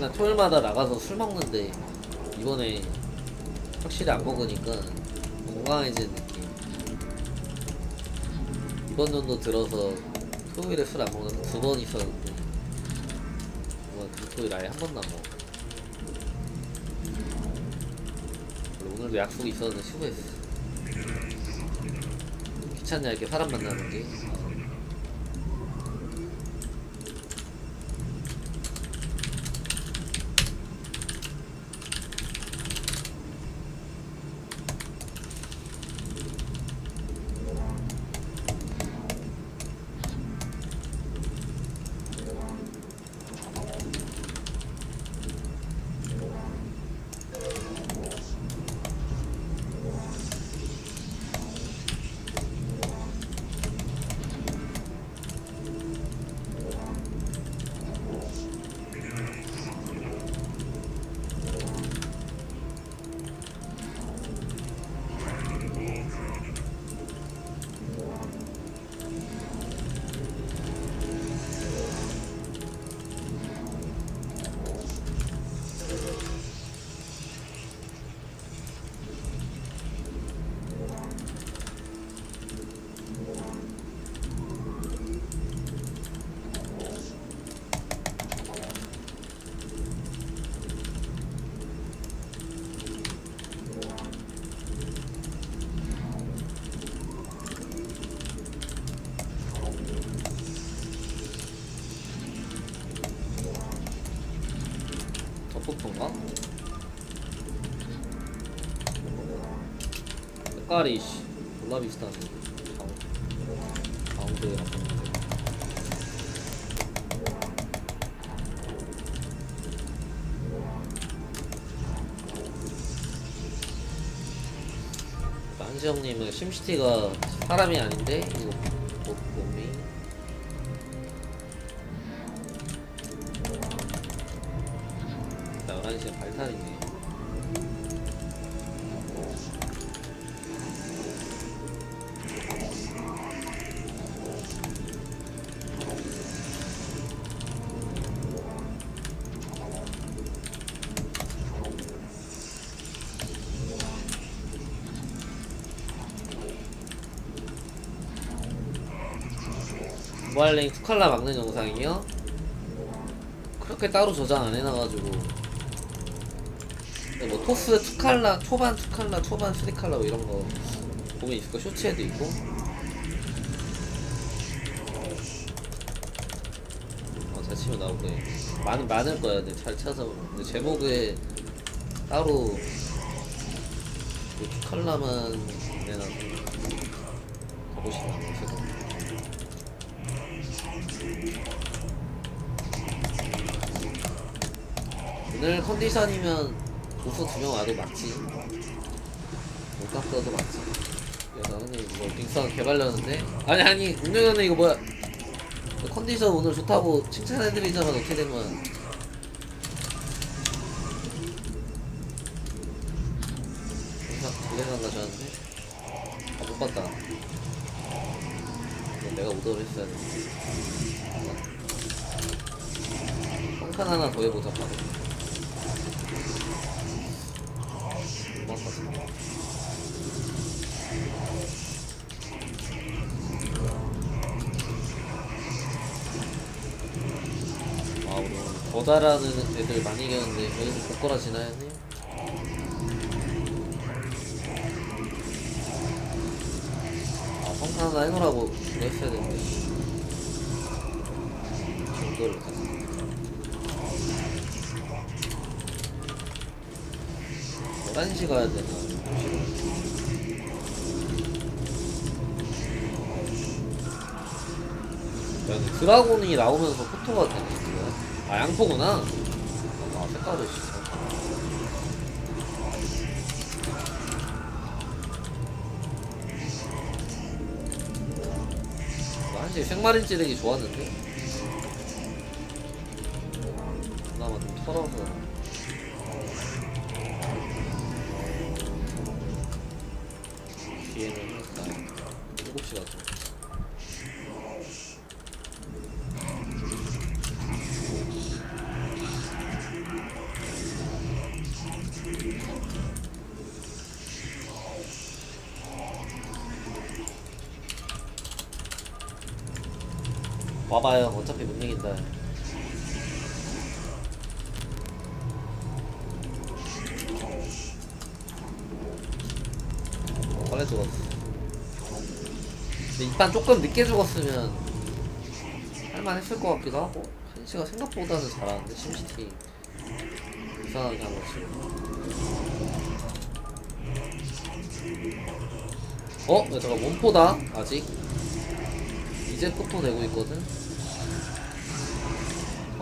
맨날 토요일마다 나가서 술 먹는데 이번에 확실히 안 먹으니까 건강해지는 느낌. 이번 연도 들어서 토요일에 술 안 먹는 두 번 있었는데 이번 그 토요일 아예 한 번도 안 먹어. 오늘도 약속이 있었는데 쉬고했어. 귀찮냐 이렇게 사람 만나는 게. 색깔이 씨 졸라 비슷하네 가운- 가운데랑 가운데 한지 형님은 심시티가 사람이 아닌데 이거 모발랭 투칼라 막는 영상이요? 그렇게 따로 저장 안 해놔가지고. 뭐 토스 투칼라 초반 투칼라 초반 쓰리칼라 뭐 이런 거 보면 있을 거 쇼츠에도 있고. 어, 잘 치면 거예요. 많, 많을 거야. 근데 잘 찾아보면 근데 제목에 따로 그 투칼라만 내놔서 가보시면 안 되세요 오늘 컨디션이면 고수 두명 와도 맞지. 못 깎아도 맞지. 그래서 형님 이거 빙상 개발렸는데. 아니 아니 운영현은 이거 뭐야? 컨디션 오늘 좋다고 칭찬해드리자마자 어떻게 된 거야? 두개만 가져왔는데 아 못 봤다. 이거 내가 오더를 했어야 돼 한칸 하나 더 해보자 바로 아 우리 거다라는 애들 많이 이겼는데 여기서 복거라 지나야 돼? 아 성탄 하나 해놓으라고 했어야 되는데 이걸 1시 가야 되나? 야, 드라곤이 나오면서 포토가 되네, 이거. 아, 양포구나? 아, 색깔이 진짜. 사실 생마린 찌르기 좋았는데 아, 그나마 좀 털어서 7시 나서 와봐요. 어차피 못 이긴다. 빨래 죽었어. 이판 조금 늦게 죽었으면 할만했을 것 같기도 하고 벤시가 생각보다는 잘하는데 심시티. 이상하게 한 거지. 어? 야, 잠깐 원포다 아직? 이제 포토 내고 있거든?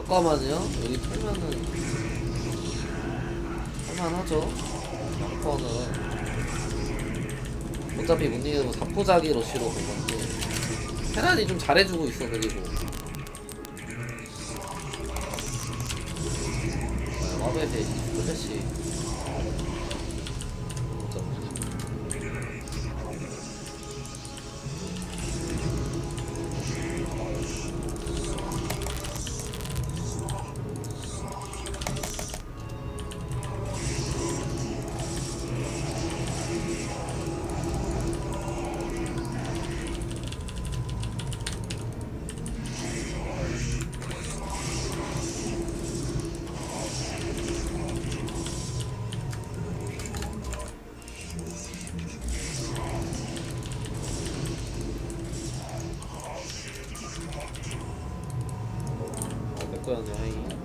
잠깐만요. 여기 털면은 할만하죠? 양퍼는 어차피 못 이기고 사포자기 러쉬로 본 건데. 테란이 좀 잘해주고 있어 그리고. 아, 와베에 대해 플래시 어, 내거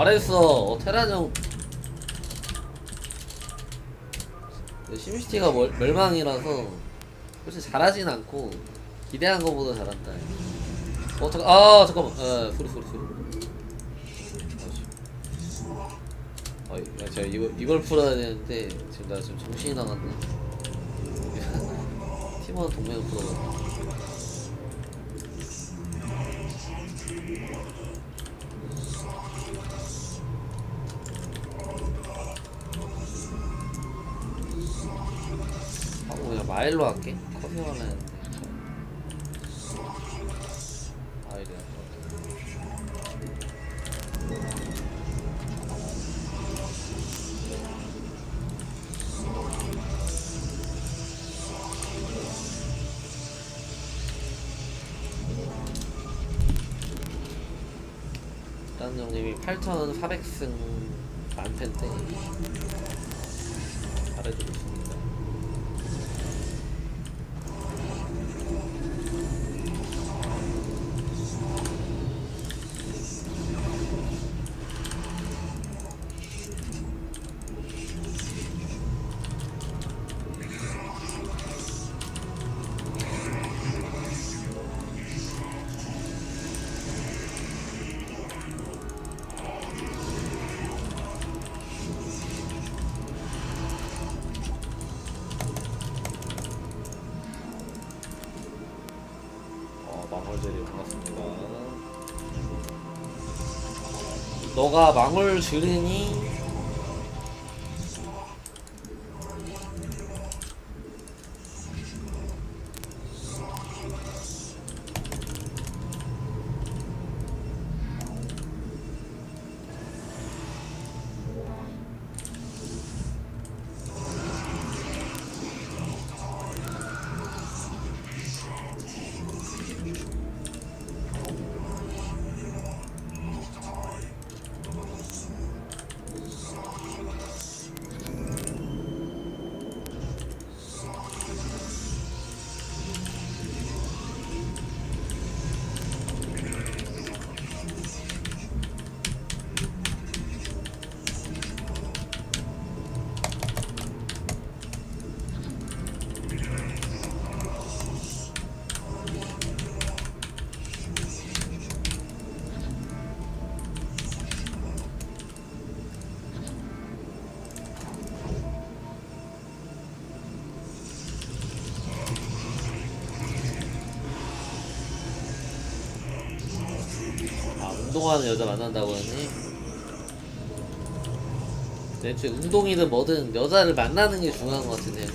잘했어. 어, 네, 심시티가 멀, 멸망이라서 솔직히 잘하진 않고 기대한 것보다 잘한다. 어 잠깐 아 잠깐만. 아 소리 소리 소리. 아, 야, 제가 이거, 이걸 풀어야 되는데 지금 나 지금 정신이 나갔네. 팀원 동맹을 풀어야 마일로 할게? 할것 같아 일단 형님이 8,400승 만패인데 잘해주고 있습니다. 어, 너가 망월 지르니? 운동하는 여자 만난다고 하니 애초에 운동이든 뭐든 여자를 만나는 게 중요한 것 같은데.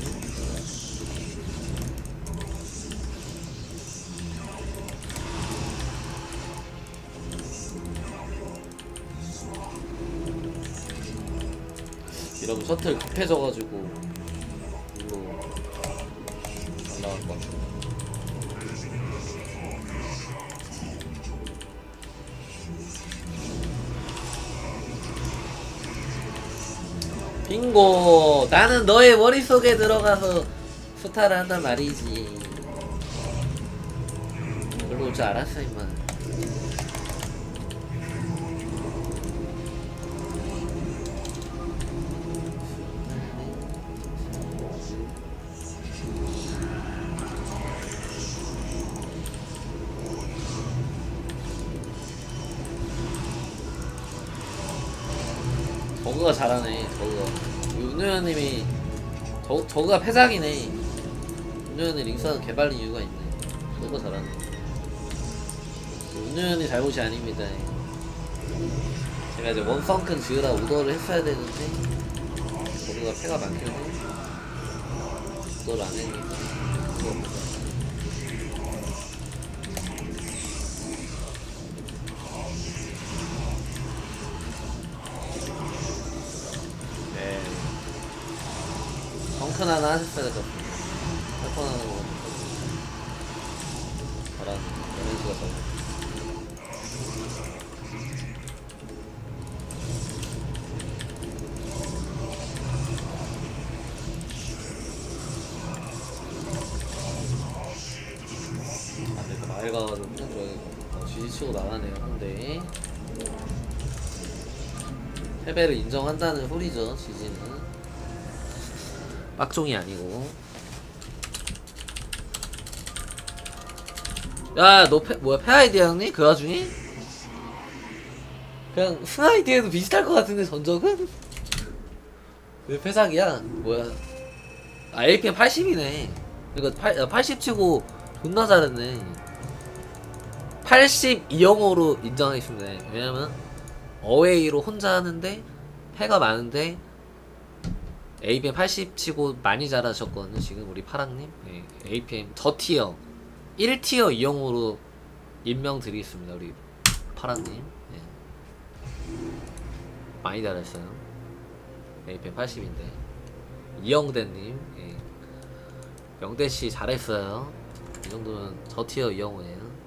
이러면 셔틀 급해져가지고 빙고. 나는 너의 머릿속에 들어가서 수타를 한단 말이지. 별로 올줄 알았어 임마. 저그가 잘하네 윤호연님이 저, 저그가 패작이네. 윤호연이 링선 개발린 이유가 있네. 저그가 잘하네. 윤호연이 잘못이 아닙니다. 제가 이제 원성큰 지으라 오더를 했어야 되는데 저그가 패가 많길래 오더를 안 했니까 펑큰 하나 하셨어야 될것 같습니다. 펑큰 하나 뭐. 잘하는, 연현수가 잘하는. 아, 내가 마을 가가지고 그냥 들어야겠고. 어, 지지치고 나가네요, 근데. 패배를 인정한다는 소리죠, 지지는. 빡종이 아니고. 야, 너 패, 뭐야, 패 아이디어였니? 그 와중에? 그냥 승 아이디어도 비슷할 것 같은데, 전적은? 왜 패삭이야? 뭐야. 아, APM 80이네. 그니까 8, 80 치고 존나 잘했네. 82영어로 인정하겠습니다. 왜냐면, 어웨이로 혼자 하는데, 패가 많은데, APM 80 치고 많이 잘하셨거든요. 지금 우리 파랑님. 네, APM 저 티어 1티어 이용으로 임명 드리겠습니다. 우리 파랑님. 네. 많이 잘했어요. APM 80인데 이영대님. 예. 영대 씨 잘했어요. 이 정도면 저 티어 이영호예요.